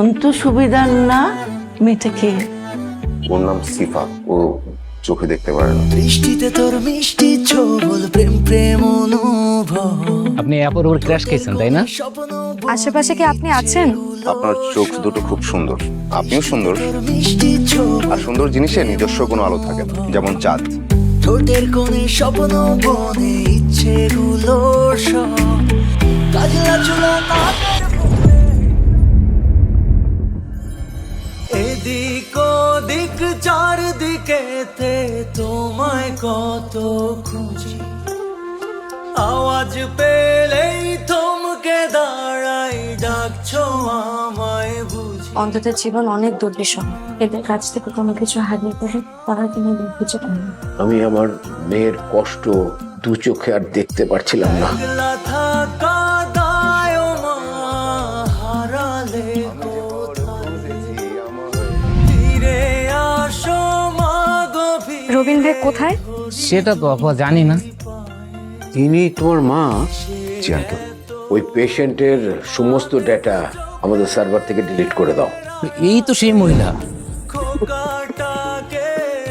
অন্ত সুবিধার না মেয়েটাকে ওর নাম সিফা ও চোখে দেখতে পারে না। বৃষ্টিতে তোর মিষ্টি ছোবল প্রেম প্রেম অনুভব। আপনি অ্যাপের উপর ক্র্যাশ খেয়েছেন তাই না? আশেপাশে কি আপনি আছেন? আপনার চোখ দুটো খুব সুন্দর। আপনিও সুন্দর। মিষ্টি আর সুন্দর জিনিসের নিজস্ব কোনো আলো থাকে না যেমন চাঁদ। ঠোঁটের কোণে স্বপ্ন, বনে ইচ্ছেগুলো সব। এদিক ওদিক চারদিকেতে তোমায় কত খুঁজি। আওয়াজ পেলেই থমকে দাঁড়াই, ডাকছো আমায়। বুঝি অন্তত জীবন অনেক দুর্বিষহ এদের কাছ থেকে কোনো কিছু হারিয়ে গেলে তারা তিনি খুঁজে পান আমি আমার মেয়ের কষ্ট দু চোখে আর দেখতে পারছিলাম না। হারালে কোথায়? সেটা তো আপা জানি না। তিনি তোমার মা জি আঙ্কেল ওই পেশেন্টের সমস্ত ডেটা আমাদের সার্ভার থেকে ডিলিট করে দাও। এই তো সেই মহিলা।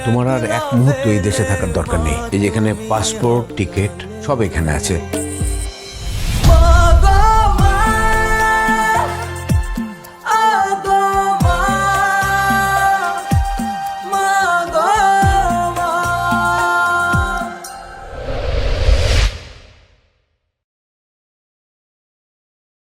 তোমার আর এক মুহূর্ত এই দেশে থাকার দরকার নেই। এই যেখানে পাসপোর্ট টিকিট সব এখানে আছে।